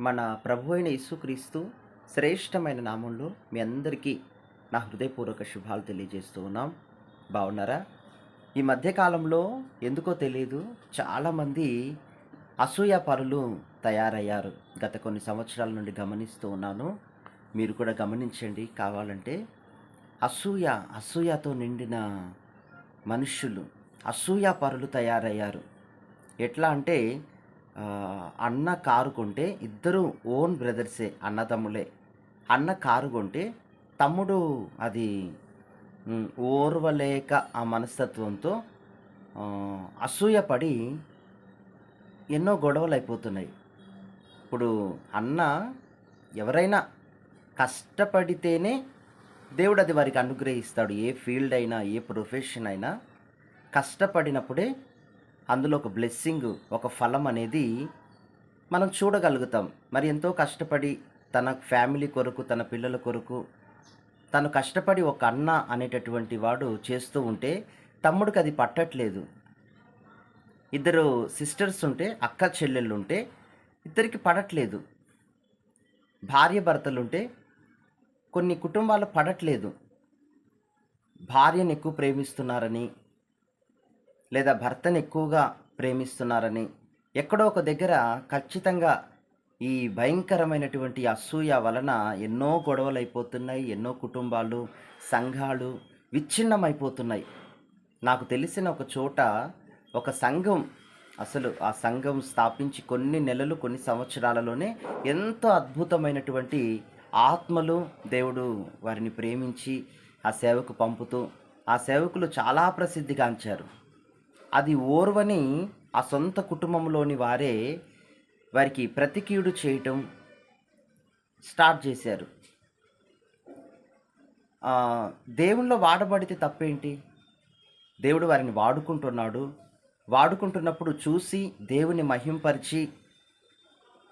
మన ప్రభు అయిన యేసుక్రీస్తు శ్రేష్టమైన నామంలో మీ అందరికీ నా హృదయపూర్వక శుభాలు తెలియజేస్తూ ఉన్నాం. బాగున్నారా ఈ మధ్యకాలంలో ఎందుకో తెలియదు చాలామంది అసూయ పరులు తయారయ్యారు. గత కొన్ని సంవత్సరాల నుండి గమనిస్తూ ఉన్నాను. మీరు కూడా గమనించండి. కావాలంటే అసూయ అసూయతో నిండిన మనుష్యులు అసూయ పరులు తయారయ్యారు. ఎట్లా అంటే అన్న కారు కొంటే ఇద్దరు ఓన్ బ్రదర్సే అన్నదమ్ములే అన్న కారు కొంటే తమ్ముడు అది ఓర్వలేక ఆ మనస్తత్వంతో అసూయపడి ఎన్నో గొడవలు అయిపోతున్నాయి ఇప్పుడు అన్న ఎవరైనా కష్టపడితేనే దేవుడు అది వారికి అనుగ్రహిస్తాడు. ఏ ఫీల్డ్ అయినా ఏ ప్రొఫెషన్ అయినా కష్టపడినప్పుడే అందులో ఒక బ్లెస్సింగ్ ఒక ఫలం అనేది మనం చూడగలుగుతాం. మరి ఎంతో కష్టపడి తన ఫ్యామిలీ కొరకు తన పిల్లల కొరకు తను కష్టపడి ఒక అన్న అనేటటువంటి వాడు చేస్తూ ఉంటే తమ్ముడికి అది పట్టట్లేదు. ఇద్దరు సిస్టర్స్ ఉంటే అక్క చెల్లెళ్ళు ఉంటే ఇద్దరికి పడట్లేదు. భార్య భర్తలుంటే కొన్ని కుటుంబాలు పడట్లేదు. భార్యను ఎక్కువ ప్రేమిస్తున్నారని లేదా భర్తను ఎక్కువగా ప్రేమిస్తున్నారని ఎక్కడో ఒక దగ్గర ఖచ్చితంగా ఈ భయంకరమైనటువంటి అసూయ వలన ఎన్నో గొడవలు అయిపోతున్నాయి ఎన్నో కుటుంబాలు సంఘాలు విచ్ఛిన్నమైపోతున్నాయి. నాకు తెలిసిన ఒక చోట ఒక సంఘం అసలు ఆ సంఘం స్థాపించి కొన్ని నెలలు కొన్ని సంవత్సరాలలోనే ఎంతో అద్భుతమైనటువంటి ఆత్మలు దేవుడు వారిని ప్రేమించి ఆ సేవకు పంపుతూ ఆ సేవకులు చాలా ప్రసిద్ధిగాంచారు. అది ఓర్వని ఆ సొంత కుటుంబంలోని వారే వారికి ప్రతికీడు చేయటం స్టార్ట్ చేశారు. ఆ, దేవుణ్ణిలో వాడబడితే తప్పేంటి? దేవుడు వారిని వాడుకుంటున్నాడు. వాడుకుంటున్నప్పుడు చూసి దేవుని మహింపరిచి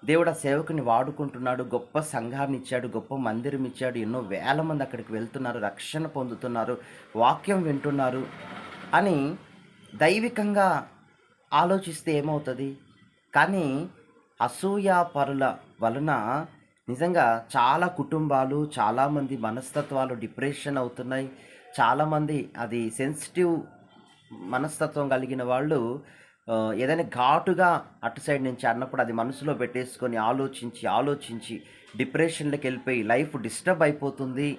దేవుడు ఆ సేవకుని వాడుకుంటున్నాడు. గొప్ప సంఘాన్ని ఇచ్చాడు గొప్ప మందిరం ఇచ్చాడు. ఎన్నో వేల మంది అక్కడికి వెళ్తున్నారు రక్షణ పొందుతున్నారు వాక్యం వింటున్నారు అని దైవికంగా ఆలోచిస్తే ఏమవుతుంది? కానీ అసూయ పరుల వలన నిజంగా చాలా కుటుంబాలు చాలామంది మనస్తత్వాలు డిప్రెషన్ అవుతున్నాయి. చాలామంది అది సెన్సిటివ్ మనస్తత్వం కలిగిన వాళ్ళు ఏదైనా ఘాటుగా అటు సైడ్ నుంచి అన్నప్పుడు అది మనసులో పెట్టేసుకొని ఆలోచించి ఆలోచించి డిప్రెషన్లోకి వెళ్ళిపోయి లైఫ్ డిస్టర్బ్ అయిపోతుంది.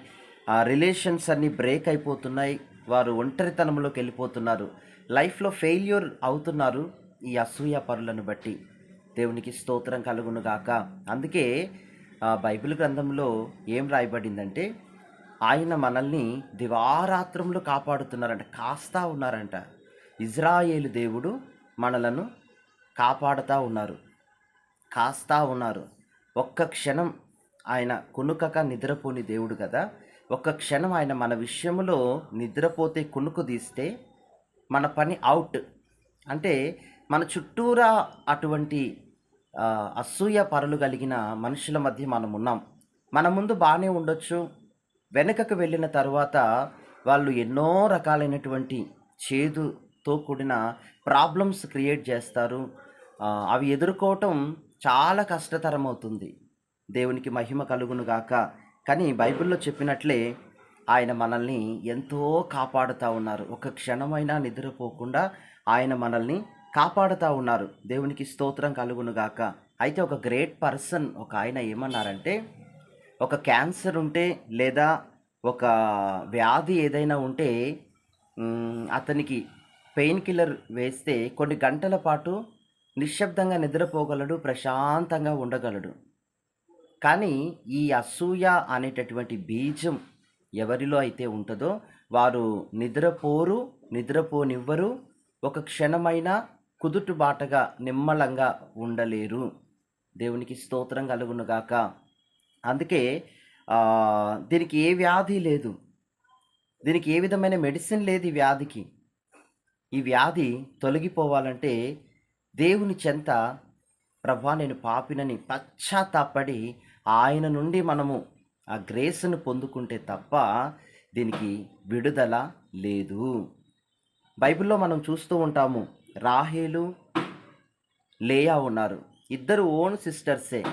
ఆ రిలేషన్స్ అన్నీ బ్రేక్ అయిపోతున్నాయి. వారు ఒంటరితనంలోకి వెళ్ళిపోతున్నారు. లైఫ్లో ఫెయిల్యూర్ అవుతున్నారు ఈ అసూయ పరులను బట్టి. దేవునికి స్తోత్రం కలుగును గాక. అందుకే బైబిల్ గ్రంథంలో ఏం రాయబడిందంటే ఆయన మనల్ని దివారాత్రంలో కాపాడుతున్నారంట కాస్తా ఉన్నారంట. ఇజ్రాయేలు దేవుడు మనలను కాపాడుతూ ఉన్నారు కాస్తా ఉన్నారు. ఒక్క క్షణం ఆయన కునుకక నిద్రపోని దేవుడు కదా ఒక్క క్షణం ఆయన మన విషయంలో నిద్రపోతే కునుకు తీస్తే మన పని అవుట్. అంటే మన చుట్టూరా అటువంటి అసూయ పరులు కలిగిన మనుషుల మధ్య మనం ఉన్నాం. మన ముందు బాగానే ఉండొచ్చు. వెనుకకు వెళ్ళిన తర్వాత వాళ్ళు ఎన్నో రకాలైనటువంటి చేదుతో కూడిన ప్రాబ్లమ్స్ క్రియేట్ చేస్తారు. అవి ఎదుర్కోవటం చాలా కష్టతరం అవుతుంది దేవునికి మహిమ కలుగును గాక. కానీ బైబిల్లో చెప్పినట్లే ఆయన మనల్ని ఎంతో కాపాడుతూ ఉన్నారు. ఒక క్షణమైనా నిద్రపోకుండా ఆయన మనల్ని కాపాడుతూ ఉన్నారు. దేవునికి స్తోత్రం కలుగునుగాక అయితే ఒక గ్రేట్ పర్సన్ ఒక ఆయన ఏమన్నారంటే ఒక క్యాన్సర్ ఉంటే లేదా ఒక వ్యాధి ఏదైనా ఉంటే అతనికి పెయిన్ కిల్లర్ వేస్తే కొన్ని గంటల పాటు నిశ్శబ్దంగా నిద్రపోగలడు ప్రశాంతంగా ఉండగలడు. కానీ ఈ అసూయ అనేటటువంటి బీజం ఎవరిలో అయితే ఉంటుందో వారు నిద్రపోరు నిద్రపోనివ్వరు ఒక క్షణమైన కుదుటు బాటగా నిమ్మలంగా ఉండలేరు. దేవునికి స్తోత్రం కలుగును గాక. అందుకే దీనికి ఏ వ్యాధి లేదు. దీనికి ఏ విధమైన మెడిసిన్ లేదు ఈ వ్యాధికి. ఈ వ్యాధి తొలగిపోవాలంటే దేవుని చెంత ప్రభా నేను పాపినని పశ్చాత్తాపడి ఆయన నుండి మనము ఆ గ్రేస్ను పొందుకుంటే తప్ప దీనికి విడుదల లేదు. బైబిల్లో మనం చూస్తూ ఉంటాము రాహేలు లేయా ఉన్నారు. ఇద్దరు ఓన్ సిస్టర్సే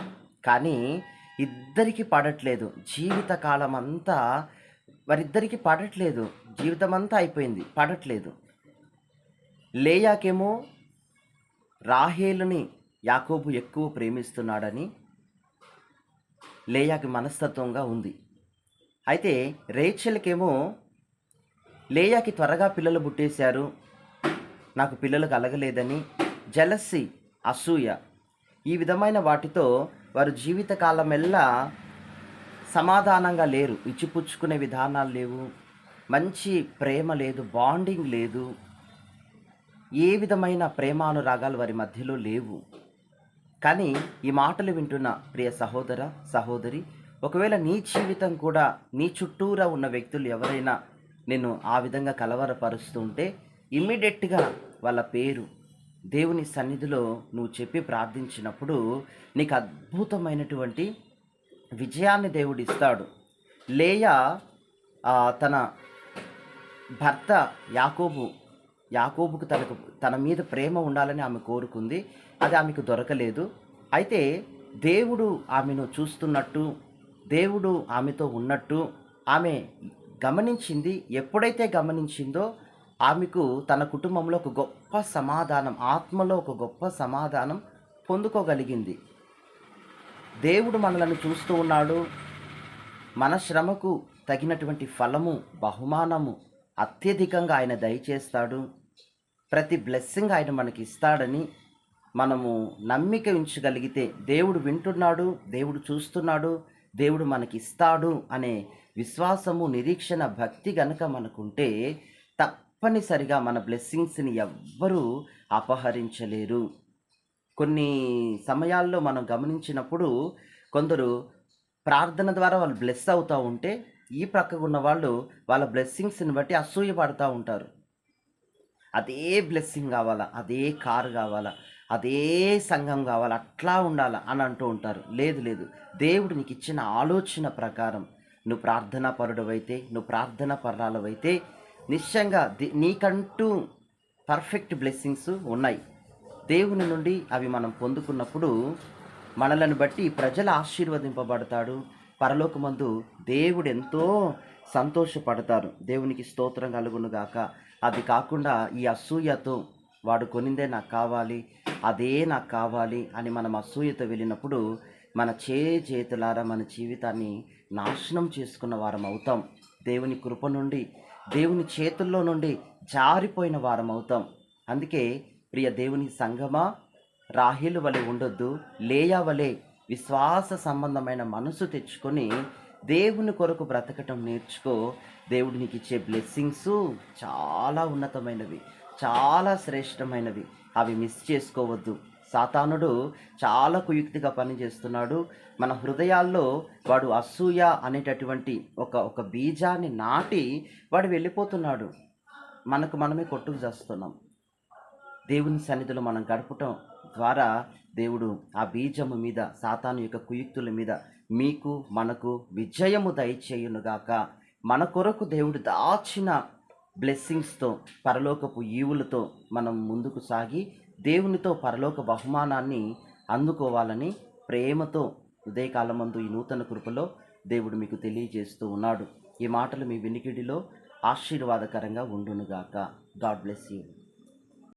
కానీ ఇద్దరికి పడట్లేదు. జీవితకాలం అంతా వారిద్దరికి పడట్లేదు. జీవితం అంతా అయిపోయింది పడట్లేదు. లేయాకేమో రాహేలుని యాకోబు ఎక్కువ ప్రేమిస్తున్నాడని లేయాకి మనస్తత్వంగా ఉంది. అయితే రేచల్కేమో లేయాకి త్వరగా పిల్లలు పుట్టేశారు. నాకు పిల్లలు కలగలేదని జలస్సి అసూయ ఈ విధమైన వాటితో వారు జీవితకాలమెల్లా సమాధానంగా లేరు. ఇచ్చిపుచ్చుకునే విధానాలు లేవు. మంచి ప్రేమ లేదు బాండింగ్ లేదు. ఏ విధమైన ప్రేమానురాగాలు వారి మధ్యలో లేవు. కానీ ఈ మాటలు వింటున్న ప్రియ సహోదర సహోదరి ఒకవేళ నీ జీవితం కూడా నీ చుట్టూరా ఉన్న వ్యక్తులు ఎవరైనా నిన్ను ఆ విధంగా కలవరపరుస్తుంటే ఇమ్మీడియట్గా వాళ్ళ పేరు దేవుని సన్నిధిలో నువ్వు చెప్పి ప్రార్థించినప్పుడు నీకు అద్భుతమైనటువంటి విజయాన్ని దేవుడు ఇస్తాడు. లేయా తన భర్త యాకోబు యాకోబుకు తనకు తన మీద ప్రేమ ఉండాలని ఆమె కోరుకుంది. అది ఆమెకు దొరకలేదు. అయితే దేవుడు ఆమెను చూస్తున్నట్టు దేవుడు ఆమెతో ఉన్నట్టు ఆమె గమనించింది. ఎప్పుడైతే గమనించిందో ఆమెకు తన కుటుంబంలో ఒక గొప్ప సమాధానం ఆత్మలో ఒక గొప్ప సమాధానం పొందుకోగలిగింది. దేవుడు మనలను చూస్తూ ఉన్నాడు. మన శ్రమకు తగినటువంటి ఫలము బహుమానము అత్యధికంగా ఆయన దయచేస్తాడు. ప్రతి బ్లెస్సింగ్ ఆయన మనకి ఇస్తాడని మనము నమ్మిక ఉంచగలిగితే దేవుడు వింటున్నాడు దేవుడు చూస్తున్నాడు దేవుడు మనకి ఇస్తాడు అనే విశ్వాసము నిరీక్షణ భక్తి గనక మనకుంటే తప్పనిసరిగా మన బ్లెస్సింగ్స్ని ఎవ్వరూ అపహరించలేరు. కొన్ని సమయాల్లో మనం గమనించినప్పుడు కొందరు ప్రార్థన ద్వారా వాళ్ళు బ్లెస్ అవుతూ ఉంటే ఈ ప్రక్కకు ఉన్న వాళ్ళు వాళ్ళ బ్లెస్సింగ్స్ని బట్టి అసూయపడుతూ ఉంటారు. అదే బ్లెస్సింగ్ కావాలా అదే కారు కావాలా అదే సంఘం కావాలా అట్లా ఉండాలా అని అంటూ ఉంటారు. లేదు లేదు. దేవుడు నీకు ఇచ్చిన ఆలోచన ప్రకారం నువ్వు ప్రార్థనా పరుడవైతే నువ్వు ప్రార్థనా పరాలవైతే నిశ్చయంగా నీకంటూ పర్ఫెక్ట్ బ్లెస్సింగ్స్ ఉన్నాయి. దేవుని నుండి అవి మనం పొందుకున్నప్పుడు మనలను బట్టి ప్రజలు ఆశీర్వదింపబడతాడు పరలోకమందు దేవుడు ఎంతో సంతోషపడతారు. దేవునికి స్తోత్రం కలుగును గాక. అది కాకుండా ఈ అసూయతో వాడు కొనిందే నాకు కావాలి అదే నాకు కావాలి అని మనం అసూయతో వెళ్ళినప్పుడు మన చే చేతులారా మన జీవితాన్ని నాశనం చేసుకున్న వారం అవుతాం. దేవుని కృప నుండి దేవుని చేతుల్లో నుండి జారిపోయిన వారం అవుతాం. అందుకే ప్రియ దేవుని సంగమా రాహిలు వలె ఉండొద్దు లేయా వలె విశ్వాస సంబంధమైన మనసు తెచ్చుకొని దేవుని కొరకు బ్రతకటం నేర్చుకో. దేవుడు నీకు ఇచ్చే బ్లెస్సింగ్స్ చాలా ఉన్నతమైనవి చాలా శ్రేష్టమైనవి. అవి మిస్ చేసుకోవద్దు. సాతానుడు చాలా కుయుక్తిగా పనిచేస్తున్నాడు. మన హృదయాల్లో వాడు అసూయ అనేటటువంటి ఒక ఒక బీజాన్ని నాటి వాడు వెళ్ళిపోతున్నాడు. మనకు మనమే కొట్టుకు చేస్తున్నాం. దేవుని సన్నిధిలో మనం గడపటం ద్వారా దేవుడు ఆ బీజము మీద సాతాను యొక్క కుయుక్తుల మీద మీకు మనకు విజయము దయచేయునుగాక మన కొరకు దేవుడు దాచిన బ్లెస్సింగ్స్తో పరలోకపు ఈవులతో మనం ముందుకు సాగి దేవునితో పరలోక బహుమానాన్ని అందుకోవాలని ప్రేమతో ఉదయకాలమందు ఈ నూతన కృపలో దేవుడు మీకు తెలియజేస్తూ ఉన్నాడు. ఈ మాటలు మీ వినికిడిలో ఆశీర్వాదకరంగా ఉండునుగాక గాడ్ బ్లెస్ యూ.